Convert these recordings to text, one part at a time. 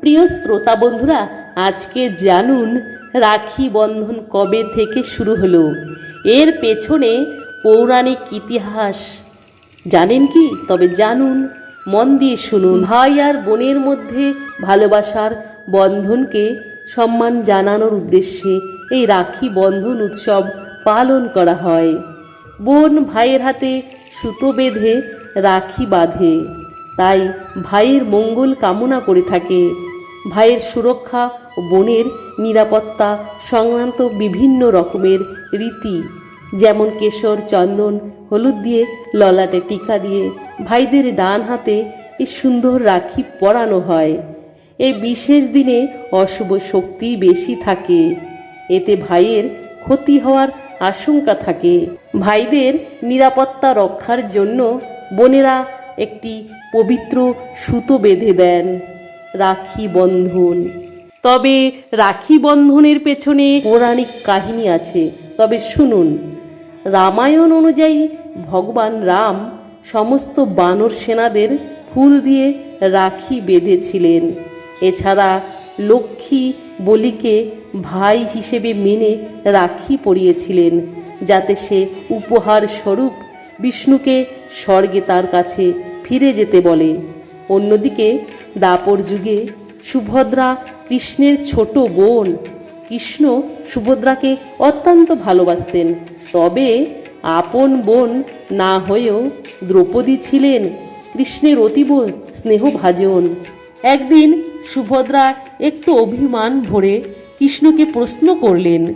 প্রিয় শ্রোতা বন্ধুরা, আজকে জানুন রাখি বন্ধন কবে থেকে শুরু হলো? এর পেছনে পৌরাণিক ইতিহাস। জানেন কি? তবে জানুন, মন দিয়ে শুনুন। ভাই আর বোনের মধ্যে ভালোবাসার বন্ধনকে সম্মান জানানোর উদ্দেশ্যে এই রাখি বন্ধন উৎসব পালন করা হয়। বোন ভাইয়ের হাতে সুতো বেঁধে রাখি বাঁধে। তাই ভাইয়ের মঙ্গল কামনা করে থাকে। ভাইয়ের সুরক্ষা ও বোনের নিরাপত্তা সংক্রান্ত বিভিন্ন রকমের রীতি, যেমন কেশর, চন্দন, হলুদ দিয়ে ললাটে টিকা দিয়ে ভাইদের ডান হাতে এই সুন্দর রাখি পরানো হয়। এই বিশেষ দিনে অশুভ শক্তি বেশি থাকে। এতে ভাইয়ের ক্ষতি হওয়ার আশঙ্কা থাকে। ভাইদের নিরাপত্তা রক্ষার জন্য বোনেরা একটি পবিত্র সুতো বেঁধে দেন। রাখি বন্ধন। তবে রাখি বন্ধনের পেছনে পৌরাণিক কাহিনী আছে। তবে শুনুন, রামায়ণ অনুযায়ী ভগবান রাম সমস্ত বানর সেনাদের ফুল দিয়ে রাখি বেঁধেছিলেন। এছাড়া লক্ষ্মী বলিকে ভাই হিসেবে মেনে রাখি পরিয়েছিলেন, যাতে সে উপহার স্বরূপ বিষ্ণুকে স্বর্গে তার কাছে ফিরে যেতে বলে। অন্যদিকে দাপর যুগে সুভদ্রা কৃষ্ণের ছোট বোন। কৃষ্ণ সুভদ্রাকে অত্যন্ত ভালোবাসতেন। তবে আপন বোন না হয়েও দ্রৌপদী ছিলেন কৃষ্ণের অতীব স্নেহভাজন। একদিন সুভদ্রা একটু অভিমান ভরে কৃষ্ণকে প্রশ্ন করলেন,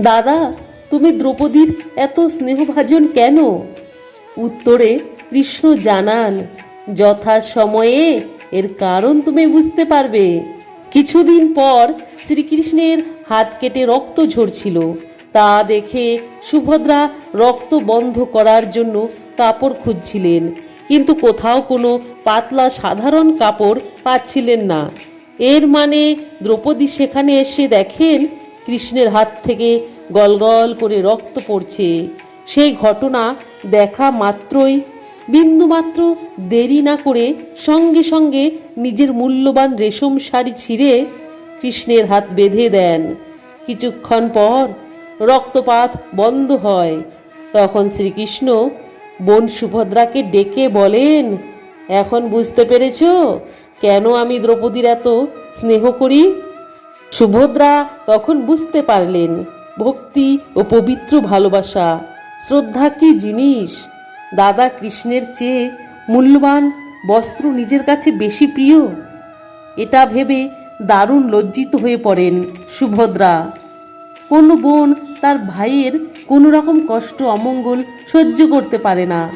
দাদা, তুমি দ্রৌপদীর এত স্নেহভাজন কেন? উত্তরে কৃষ্ণ জানান যথা সময়ে এর কারণ তুমি বুঝতে পারবে। কিছুদিন পর শ্রীকৃষ্ণের হাত কেটে রক্ত ঝরছিল। তা দেখে সুভদ্রা রক্ত বন্ধ করার জন্য কাপড় খুঁজছিলেন। কিন্তু কোথাও কোনো পাতলা সাধারণ কাপড় পাচ্ছিলেন না। এর মানে দ্রৌপদী সেখানে এসে দেখেন কৃষ্ণের হাত থেকে গলগল করে রক্ত পড়ছে। সেই ঘটনা দেখা মাত্রই বিন্দুমাত্র দেরি না করে সঙ্গে সঙ্গে নিজের মূল্যবান রেশম শাড়ি ছিঁড়ে কৃষ্ণের হাত বেঁধে দেন। কিছুক্ষণ পর রক্তপাত বন্ধ হয়। তখন শ্রীকৃষ্ণ বোন সুভদ্রাকে ডেকে বলেন, এখন বুঝতে পেরেছ কেন আমি দ্রৌপদীর এত স্নেহ করি? সুভদ্রা তখন বুঝতে পারলেন, ভক্তি ও পবিত্র ভালোবাসা শ্রদ্ধা কি জিনিস? দাদা কৃষ্ণের চেয়ে মূল্যবান বস্ত্র নিজের কাছে বেশি প্রিয়? এটা ভেবে দারুণ লজ্জিত হয়ে পড়েন সুভদ্রা। কোনো বোন তার ভাইয়ের কোনো রকম কষ্ট অমঙ্গল সহ্য করতে পারে না।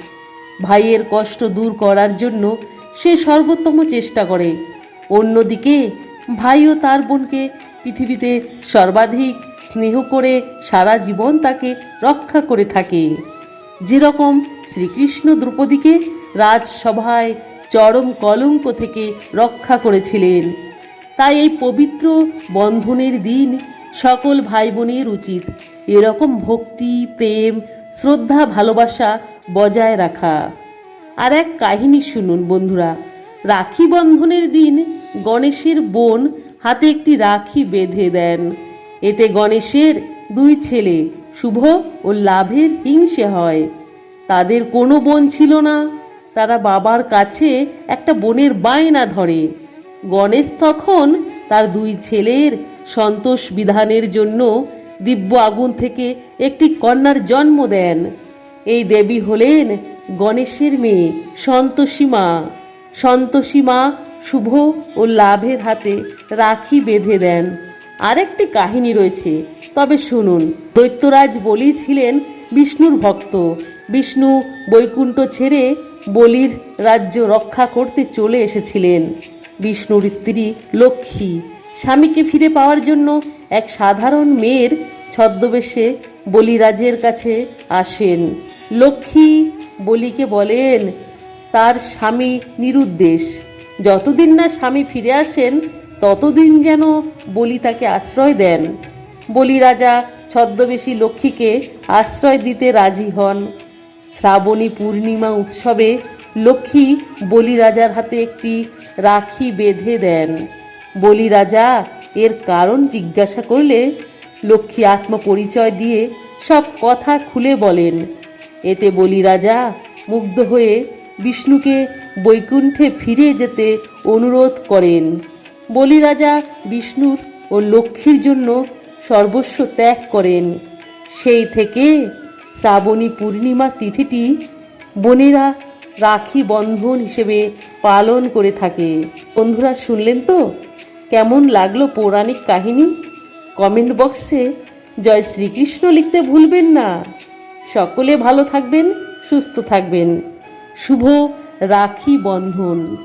ভাইয়ের কষ্ট দূর করার জন্য সে সর্বোত্তম চেষ্টা করে। অন্যদিকে ভাইও তার বোনকে পৃথিবীতে সর্বাধিক স্নেহ করে সারা জীবন তাকে রক্ষা করে থাকে। যেরকম শ্রীকৃষ্ণ দ্রৌপদীকে রাজসভায় চরম কলঙ্ক থেকে রক্ষা করেছিলেন। তাই এই পবিত্র বন্ধনের দিন সকল ভাই বোনের উচিত। এরকম ভক্তি, প্রেম, শ্রদ্ধা, ভালোবাসা বজায় রাখা। আর এক কাহিনী শুনুন বন্ধুরা। রাখি বন্ধনের দিন গণেশের বোন হাতে একটি রাখি বেঁধে দেন। এতে গণেশের দুই ছেলে, শুভ ও লাভের হিংসে হয়। তাদের কোনো বোন ছিল না। তারা বাবার কাছে একটা বোনের বায়না ধরে। গণেশ তখন তার দুই ছেলের সন্তোষ বিধানের জন্য দিব্য আগুন থেকে একটি কন্যার জন্ম দেন। এই দেবী হলেন গণেশের মেয়ে সন্তোষী মা। সন্তোষী মা শুভ ও লাভের হাতে রাখি বেঁধে দেন। আরেকটি কাহিনী রয়েছে। তবে শুনুন। দৈত্যরাজ বলি ছিলেন বিষ্ণুর ভক্ত, বিষ্ণু বৈকুণ্ঠ ছেড়ে বলির রাজ্য রক্ষা করতে চলে এসেছিলেন। বিষ্ণুর স্ত্রী লক্ষ্মী, স্বামীকে ফিরে পাওয়ার জন্য এক সাধারণ মেয়ের ছদ্মবেশে বলিরাজের কাছে আসেন। লক্ষ্মী বলিকে বলেন, তার স্বামী নিরুদ্দেশ। যতদিন না স্বামী ফিরে আসেন, ততদিন যেন বলি তাকে আশ্রয় দেন। বলি রাজা, ছদ্মবেশী লক্ষ্মীকে আশ্রয় দিতে রাজি হন। শ্রাবণী পূর্ণিমা উৎসবে লক্ষ্মী বলি রাজার হাতে একটি রাখি বেঁধে দেন। বলি রাজা, এর কারণ জিজ্ঞাসা করলে লক্ষ্মী আত্মপরিচয় দিয়ে সব কথা খুলে বলেন। এতে বলি রাজা মুগ্ধ হয়ে বিষ্ণুকে বৈকুণ্ঠে ফিরে যেতে অনুরোধ করেন। বলি রাজা বিষ্ণুর ও লক্ষ্মীর জন্য সর্বস্ব ত্যাগ করেন। সেই থেকে শ্রাবণী পূর্ণিমা তিথিটি বোনেরা রাখি বন্ধন হিসেবে পালন করে থাকে। বন্ধুরা, শুনলেন তো? কেমন লাগল পৌরাণিক কাহিনী? কমেন্ট বক্সে জয় শ্রীকৃষ্ণ লিখতে ভুলবেন না। সকলে ভালো থাকবেন, সুস্থ থাকবেন। শুভ রাখি বন্ধন।